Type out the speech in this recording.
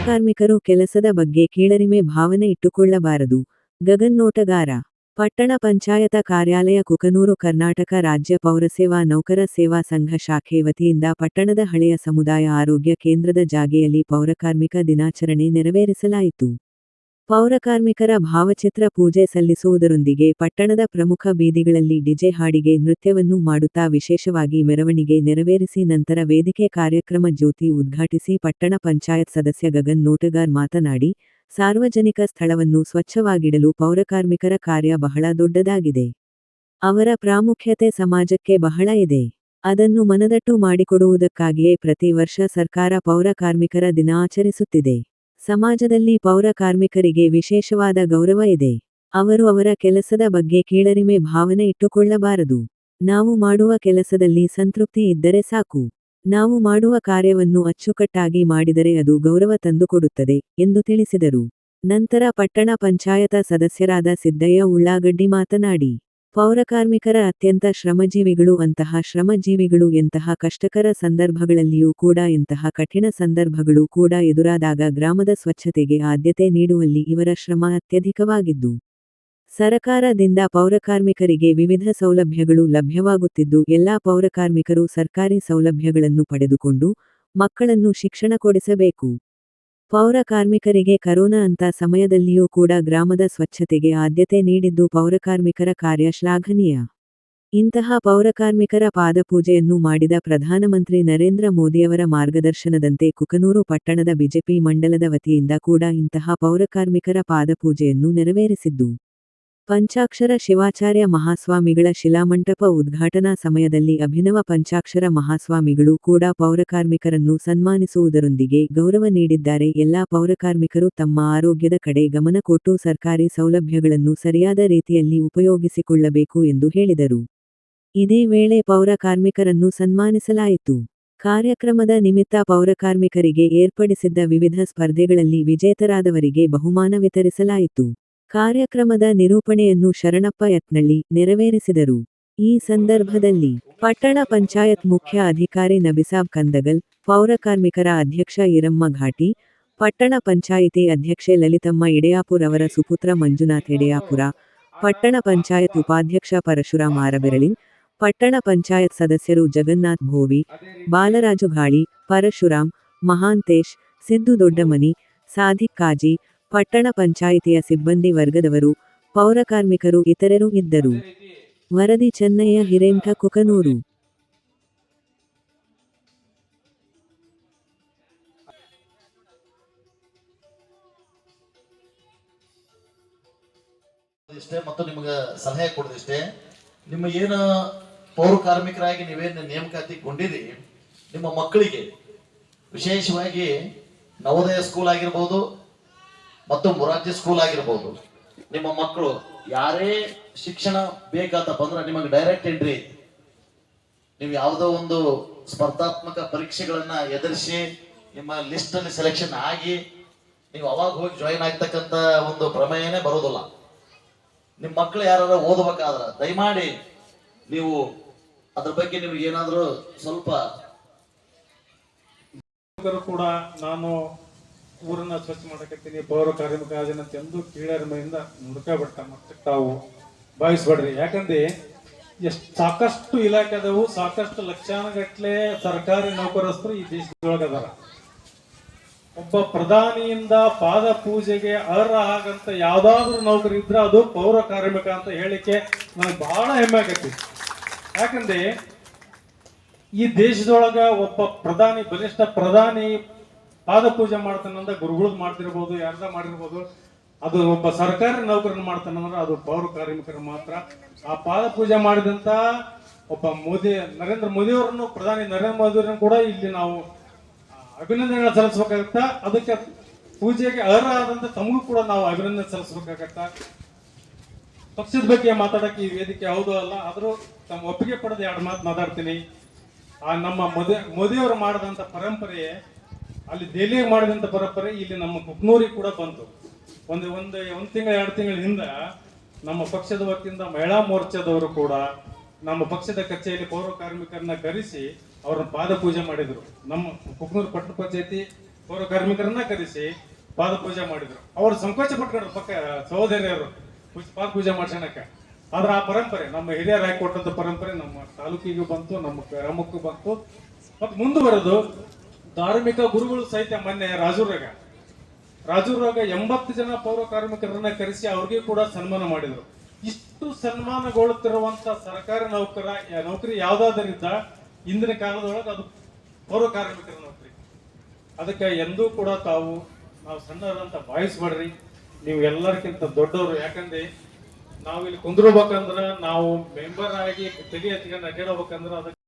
ಪೌರಕಾರ್ಮಿಕರು ಕೆಲಸದ ಬಗ್ಗೆ ಕೀಳರಿಮೆ ಭಾವನೆ ಇಟ್ಟುಕೊಳ್ಳಬಾರದು. ಗಗನ್ನೋಟಗಾರ. ಪಟ್ಟಣ ಪಂಚಾಯತ ಕಾರ್ಯಾಲಯ ಕುಕನೂರು ಕರ್ನಾಟಕ ರಾಜ್ಯ ಪೌರಸೇವಾ ನೌಕರ ಸೇವಾ ಸಂಘ ಶಾಖೆ ವತಿಯಿಂದ ಪಟ್ಟಣದ ಹಳೆಯ ಸಮುದಾಯ ಆರೋಗ್ಯ ಕೇಂದ್ರದ ಜಾಗೆಯಲ್ಲಿ ಪೌರಕಾರ್ಮಿಕ ದಿನಾಚರಣೆ ನೆರವೇರಿಸಲಾಯಿತು. ಪೌರಕಾರ್ಮಿಕರ ಭಾವಚಿತ್ರ ಪೂಜೆ ಸಲ್ಲಿಸುವುದರೊಂದಿಗೆ ಪಟ್ಟಣದ ಪ್ರಮುಖ ಬೀದಿಗಳಲ್ಲಿ ಡಿಜೆ ಹಾಡಿಗೆ ನೃತ್ಯವನ್ನು ಮಾಡುತ್ತಾ ವಿಶೇಷವಾಗಿ ಮೆರವಣಿಗೆ ನೆರವೇರಿಸಿ ನಂತರ ವೇದಿಕೆ ಕಾರ್ಯಕ್ರಮ ಜ್ಯೋತಿ ಉದ್ಘಾಟಿಸಿ ಪಟ್ಟಣ ಪಂಚಾಯತ್ ಸದಸ್ಯ ಗಗನ್ ನೋಟಗಾರ್ ಮಾತನಾಡಿ, ಸಾರ್ವಜನಿಕ ಸ್ಥಳವನ್ನು ಸ್ವಚ್ಛವಾಗಿಡಲು ಪೌರಕಾರ್ಮಿಕರ ಕಾರ್ಯ ಬಹಳ ದೊಡ್ಡದಾಗಿದೆ. ಅವರ ಪ್ರಾಮುಖ್ಯತೆ ಸಮಾಜಕ್ಕೆ ಬಹಳ ಇದೆ. ಅದನ್ನು ಮನದಟ್ಟು ಮಾಡಿಕೊಡುವುದಕ್ಕಾಗಿಯೇ ಪ್ರತಿ ವರ್ಷ ಸರ್ಕಾರ ಪೌರಕಾರ್ಮಿಕರ ದಿನ ಆಚರಿಸುತ್ತಿದೆ. ಸಮಾಜದಲ್ಲಿ ಪೌರ ಕಾರ್ಮಿಕರಿಗೆ ವಿಶೇಷವಾದ ಗೌರವ ಇದೆ. ಅವರು ಅವರ ಕೆಲಸದ ಬಗ್ಗೆ ಕೀಳರಿಮೆ ಭಾವನೆ ಇಟ್ಟುಕೊಳ್ಳಬಾರದು. ನಾವು ಮಾಡುವ ಕೆಲಸದಲ್ಲಿ ಸಂತೃಪ್ತಿ ಇದ್ದರೆ ಸಾಕು. ನಾವು ಮಾಡುವ ಕಾರ್ಯವನ್ನು ಅಚ್ಚುಕಟ್ಟಾಗಿ ಮಾಡಿದರೆ ಅದು ಗೌರವ ತಂದುಕೊಡುತ್ತದೆ, ಎಂದು ತಿಳಿಸಿದರು. ನಂತರ ಪಟ್ಟಣ ಪಂಚಾಯತ ಸದಸ್ಯರಾದ ಸಿದ್ದಯ್ಯ ಉಳ್ಳಾಗಡ್ಡಿ ಮಾತನಾಡಿ. ಪೌರಕಾರ್ಮಿಕರ ಅತ್ಯಂತ ಶ್ರಮಜೀವಿಗಳು ಅಂತಹ ಶ್ರಮಜೀವಿಗಳು ಎಂತಹ ಕಷ್ಟಕರ ಸಂದರ್ಭಗಳಲ್ಲಿಯೂ ಕೂಡ ಇಂತಹ ಕಠಿಣ ಸಂದರ್ಭಗಳು ಕೂಡ ಎದುರಾದಾಗ ಗ್ರಾಮದ ಸ್ವಚ್ಛತೆಗೆ ಆದ್ಯತೆ ನೀಡುವಲ್ಲಿ ಇವರ ಶ್ರಮ ಅತ್ಯಧಿಕವಾಗಿದ್ದು, ಸರಕಾರದಿಂದ ಪೌರಕಾರ್ಮಿಕರಿಗೆ ವಿವಿಧ ಸೌಲಭ್ಯಗಳು ಲಭ್ಯವಾಗುತ್ತಿದ್ದು, ಎಲ್ಲಾ ಪೌರಕಾರ್ಮಿಕರು ಸರ್ಕಾರಿ ಸೌಲಭ್ಯಗಳನ್ನು ಪಡೆದುಕೊಂಡು ಮಕ್ಕಳನ್ನು ಶಿಕ್ಷಣ ಕೊಡಿಸಬೇಕು. ಪೌರ ಕಾರ್ಮಿಕರಿಗೆ ಕರೋನಾ ಅಂತ ಸಮಯದಲ್ಲಿಯೂ ಕೂಡ ಗ್ರಾಮದ ಸ್ವಚ್ಛತೆಗೆ ಆದ್ಯತೆ ನೀಡಿದ್ದು ಪೌರಕಾರ್ಮಿಕರ ಕಾರ್ಯ ಶ್ಲಾಘನೀಯ. ಇಂತಹ ಪೌರಕಾರ್ಮಿಕರ ಪಾದಪೂಜೆಯನ್ನು ಮಾಡಿದ ಪ್ರಧಾನಮಂತ್ರಿ ನರೇಂದ್ರ ಮೋದಿಯವರ ಮಾರ್ಗದರ್ಶನದಂತೆ ಕುಕನೂರು ಪಟ್ಟಣದ ಬಿಜೆಪಿ ಮಂಡಲದ ವತಿಯಿಂದ ಕೂಡ ಇಂತಹ ಪೌರಕಾರ್ಮಿಕರ ಪಾದಪೂಜೆಯನ್ನು ನೆರವೇರಿಸಿದ್ದು. ಪಂಚಾಕ್ಷರ ಶಿವಾಚಾರ್ಯ ಮಹಾಸ್ವಾಮಿಗಳ ಶಿಲಾಮಂಟಪ ಉದ್ಘಾಟನಾ ಸಮಯದಲ್ಲಿ ಅಭಿನವ ಪಂಚಾಕ್ಷರ ಮಹಾಸ್ವಾಮಿಗಳು ಕೂಡ ಪೌರಕಾರ್ಮಿಕರನ್ನು ಸನ್ಮಾನಿಸುವುದರೊಂದಿಗೆ ಗೌರವ ನೀಡಿದ್ದಾರೆ. ಎಲ್ಲಾ ಪೌರಕಾರ್ಮಿಕರು ತಮ್ಮ ಆರೋಗ್ಯದ ಕಡೆ ಗಮನ ಕೊಟ್ಟು ಸರ್ಕಾರಿ ಸೌಲಭ್ಯಗಳನ್ನು ಸರಿಯಾದ ರೀತಿಯಲ್ಲಿ ಉಪಯೋಗಿಸಿಕೊಳ್ಳಬೇಕು ಎಂದು ಹೇಳಿದರು. ಇದೇ ವೇಳೆ ಪೌರಕಾರ್ಮಿಕರನ್ನು ಸನ್ಮಾನಿಸಲಾಯಿತು. ಕಾರ್ಯಕ್ರಮದ ನಿಮಿತ್ತ ಪೌರಕಾರ್ಮಿಕರಿಗೆ ಏರ್ಪಡಿಸಿದ್ದ ವಿವಿಧ ಸ್ಪರ್ಧೆಗಳಲ್ಲಿ ವಿಜೇತರಾದವರಿಗೆ ಬಹುಮಾನ ವಿತರಿಸಲಾಯಿತು. ಕಾರ್ಯಕ್ರಮದ ನಿರೂಪಣೆಯನ್ನು ಶರಣಪ್ಪ ಯತ್ನಳ್ಳಿ ನೆರವೇರಿಸಿದರು. ಈ ಸಂದರ್ಭದಲ್ಲಿ ಪಟ್ಟಣ ಪಂಚಾಯತ್ ಮುಖ್ಯ ಅಧಿಕಾರಿ ನಬಿಸಾಬ್ ಕಂದಗಲ್ ಪೌರಕಾರ್ಮಿಕರ ಅಧ್ಯಕ್ಷ ಇರಮ್ಮ ಘಾಟಿ, ಪಟ್ಟಣ ಪಂಚಾಯಿತಿ ಅಧ್ಯಕ್ಷೆ ಲಲಿತಮ್ಮ ಇಡೆಯಾಪುರ್ ಅವರ ಸುಪುತ್ರ ಮಂಜುನಾಥ್ ಇಡೆಯಾಪುರ ಪಟ್ಟಣ ಪಂಚಾಯತ್ ಉಪಾಧ್ಯಕ್ಷ ಪರಶುರಾಮ್ ಆರಬೆರಳಿನ್, ಪಟ್ಟಣ ಪಂಚಾಯತ್ ಸದಸ್ಯರು ಜಗನ್ನಾಥ್ ಭೋವಿ, ಬಾಲರಾಜು ಘಾಳಿ, ಪರಶುರಾಮ್, ಮಹಾಂತೇಶ್, ಸಿದ್ದು ದೊಡ್ಡಮನಿ, ಸಾಧಿಕ್ ಕಾಜಿ ಪಟ್ಟಣ ಪಂಚಾಯಿತಿಯ ಸಿಬ್ಬಂದಿ ವರ್ಗದವರು ಪೌರಕಾರ್ಮಿಕರು ಇತರರು ಇದ್ದರು. ವರದಿ ಚೆನ್ನಯ್ಯ ಹಿರೇಂಠ ಕುಕನೂರು. ಮತ್ತು ನಿಮಗೆ ಸಲಹೆ ಕೊಡದಿಷ್ಟೇ ನಿಮ್ಮ ಏನು ಪೌರ ಕಾರ್ಮಿಕರಾಗಿ ನೀವೇನು ನೇಮಕಾತಿಗೊಂಡಿರಿ ನಿಮ್ಮ ಮಕ್ಕಳಿಗೆ ವಿಶೇಷವಾಗಿ ನವೋದಯ ಸ್ಕೂಲ್ ಆಗಿರ್ಬೋದು ಮತ್ತು ಮೊರಾರ್ಜಿ ಸ್ಕೂಲ್ ಆಗಿರ್ಬೋದು. ನಿಮ್ಮ ಮಕ್ಕಳು ಯಾರೇ ಶಿಕ್ಷಣ ಬೇಕಂತ ಬಂದ್ರೆ ನಿಮಗೆ ಡೈರೆಕ್ಟ್ ಎಂಟ್ರಿ ನೀವು ಯಾವುದೋ ಒಂದು ಸ್ಪರ್ಧಾತ್ಮಕ ಪರೀಕ್ಷೆಗಳನ್ನ ಎದುರಿಸಿ ನಿಮ್ಮ ಲಿಸ್ಟ್ ಅಲ್ಲಿ ಸೆಲೆಕ್ಷನ್ ಆಗಿ ನೀವು ಅವಾಗ ಹೋಗಿ ಜಾಯಿನ್ ಆಗ್ತಕ್ಕಂತ ಒಂದು ಪ್ರಮೇಯನೇ ಬರೋದಿಲ್ಲ. ನಿಮ್ಮ ಮಕ್ಕಳು ಯಾರು ಓದಬೇಕಾದ್ರೆ ದಯಮಾಡಿ ನೀವು ಅದ್ರ ಬಗ್ಗೆ ನಿಮ್ಗೆ ಏನಾದರೂ ಸ್ವಲ್ಪ ಕೂಡ ನಾನು ಊರನ್ನ ಸ್ವಚ್ಛ ಮಾಡಕತ್ತೀನಿ ಪೌರ ಕಾರ್ಮಿಕ ಅಂತ ಎಂದು ಕೀಳರಿಮೆಯಿಂದ ನುಡ್ಕಬಿಟ್ಟ ಮತ್ತೆ ತಾವು ಭಾವಿಸ್ಬೇಡ್ರಿ ಯಾಕಂದ್ರೆ ಎಷ್ಟು ಸಾಕಷ್ಟು ಇಲಾಖೆ ಅದಾವು, ಸಾಕಷ್ಟು ಲಕ್ಷಾನುಗಟ್ಲೆ ಸರ್ಕಾರಿ ನೌಕರಸ್ಥರು ಈ ದೇಶದೊಳಗ ಅದಾರ. ಒಬ್ಬ ಪ್ರಧಾನಿಯಿಂದ ಪಾದ ಪೂಜೆಗೆ ಅರ್ಹ ಆಗಂತ ಯಾವ್ದಾದ್ರು ನೌಕರಿ ಇದ್ರೆ ಅದು ಪೌರ ಕಾರ್ಮಿಕ ಅಂತ ಹೇಳಿಕೆ ನನಗೆ ಬಹಳ ಹೆಮ್ಮೆ ಆಗತ್ತೆ ಯಾಕಂದ್ರೆ ಈ ದೇಶದೊಳಗ ಒಬ್ಬ ಪ್ರಧಾನಿ, ಬಲಿಷ್ಠ ಪ್ರಧಾನಿ ಪಾದ ಪೂಜೆ ಮಾಡ್ತಾನಂದ ಗುರುಗಳು ಮಾಡ್ತಿರ್ಬೋದು, ಯಾರ್ದ ಮಾಡಿರ್ಬೋದು. ಅದು ಒಬ್ಬ ಸರ್ಕಾರಿ ನೌಕರನ ಮಾಡ್ತಾನಂದ್ರೆ ಅದು ಪೌರ ಕಾರ್ಮಿಕರು ಮಾತ್ರ. ಆ ಪಾದ ಪೂಜೆ ಮಾಡಿದಂತ ಒಬ್ಬ ಮೋದಿ, ನರೇಂದ್ರ ಮೋದಿ ಅವರನ್ನು, ಪ್ರಧಾನಿ ನರೇಂದ್ರ ಮೋದಿ ಅವರನ್ನು ಕೂಡ ಇಲ್ಲಿ ನಾವು ಅಭಿನಂದನೆ ಸಲ್ಲಿಸ್ಬೇಕಾಗತ್ತೆ. ಅದಕ್ಕೆ ಪೂಜೆಗೆ ಅರ್ಹ ಆದಂತ ತಮಗೂ ಕೂಡ ನಾವು ಅಭಿನಂದನೆ ಸಲ್ಲಿಸ್ಬೇಕಾಗತ್ತ. ಪಕ್ಷದ ಬಗ್ಗೆ ಮಾತಾಡಕ್ಕೆ ಈ ವೇದಿಕೆ ಯಾವುದೂ ಅಲ್ಲ, ಆದರೂ ತಮ್ಮ ಒಪ್ಪಿಗೆ ಪಡೆದ ಎರಡು ಮಾತು ಮಾತಾಡ್ತೀನಿ. ಆ, ನಮ್ಮ ಮೋದಿ, ಮೋದಿಯವರು ಮಾಡಿದಂತ ಪರಂಪರೆ ಅಲ್ಲಿ ದೆಹಲಿಗೆ ಮಾಡಿದಂತ ಪರಂಪರೆ ಇಲ್ಲಿ ನಮ್ಮ ಕುಕ್ನೂರಿಗೆ ಕೂಡ ಬಂತು. ಒಂದು ಒಂದು ಒಂದು ತಿಂಗಳ, ಎರಡು ತಿಂಗಳ ಹಿಂದ ನಮ್ಮ ಪಕ್ಷದ ವತಿಯಿಂದ ಮಹಿಳಾ ಮೋರ್ಚಾದವರು ಕೂಡ ನಮ್ಮ ಪಕ್ಷದ ಕಚೇರಿಯಲ್ಲಿ ಪೌರ ಕಾರ್ಮಿಕರನ್ನ ಕರೆಸಿ ಅವ್ರನ್ನ ಪಾದ ಪೂಜೆ ಮಾಡಿದರು. ನಮ್ಮ ಕುಕ್ನೂರು ಪಟ್ಟಣ ಪಂಚಾಯತಿ ಪೌರ ಕಾರ್ಮಿಕರನ್ನ ಕರೆಸಿ ಪಾದ ಪೂಜೆ ಮಾಡಿದ್ರು. ಅವ್ರು ಸಂಕೋಚ ಪಟ್ಕೊಂಡ್ರು ಪಕ್ಕ ಸಹೋದರಿಯರು ಪಾದ ಪೂಜೆ ಮಾಡ್ಸೋಣಕ್ಕೆ. ಆದ್ರೆ ಆ ಪರಂಪರೆ, ನಮ್ಮ ಹಿರಿಯರು ಹಾಕಿ ಕೊಟ್ಟಂತ ಪರಂಪರೆ ನಮ್ಮ ತಾಲೂಕಿಗೂ ಬಂತು, ನಮ್ಮ ಗ್ರಾಮಕ್ಕೂ ಬಂತು. ಮತ್ತೆ ಮುಂದುವರೆದು ಧಾರ್ಮಿಕ ಗುರುಗಳು ಸಹಿತ ಮೊನ್ನೆ ರಾಜೂರಾಗ. ರಾಜೂರಾಗ ಎಂಬತ್ತು ಜನ ಪೌರ ಕಾರ್ಮಿಕರನ್ನ ಕರೆಸಿ ಅವ್ರಿಗೆ ಕೂಡ ಸನ್ಮಾನ ಮಾಡಿದ್ರು. ಇಷ್ಟು ಸನ್ಮಾನಗೊಳ್ಳುತ್ತಿರುವಂತ ಸರ್ಕಾರಿ ನೌಕರ ನೌಕರಿ ಯಾವ್ದಾದ್ರಿಂದ ಇಂದಿನ ಕಾಲದೊಳಗೆ ಅದು ಪೌರ ಕಾರ್ಮಿಕರ ನೌಕರಿ. ಅದಕ್ಕೆ ಎಂದೂ ಕೂಡ ತಾವು, ನಾವು ಸಣ್ಣವರಂತ ಭಾವಿಸ್ಬೇಡ್ರಿ. ನೀವು ಎಲ್ಲರಿಗಿಂತ ದೊಡ್ಡವರು. ಯಾಕಂದ್ರೆ ನಾವು ಇಲ್ಲಿ ಕುಂದ್ರಬೇಕಂದ್ರ ನಾವು ಮೆಂಬರ್ ಆಗಿ ತೆಗೆ ಎತ್ಕೊಂಡು ಅಡ್ಡಾಡ್ಬೇಕಂದ್ರ ಅದಕ್ಕೆ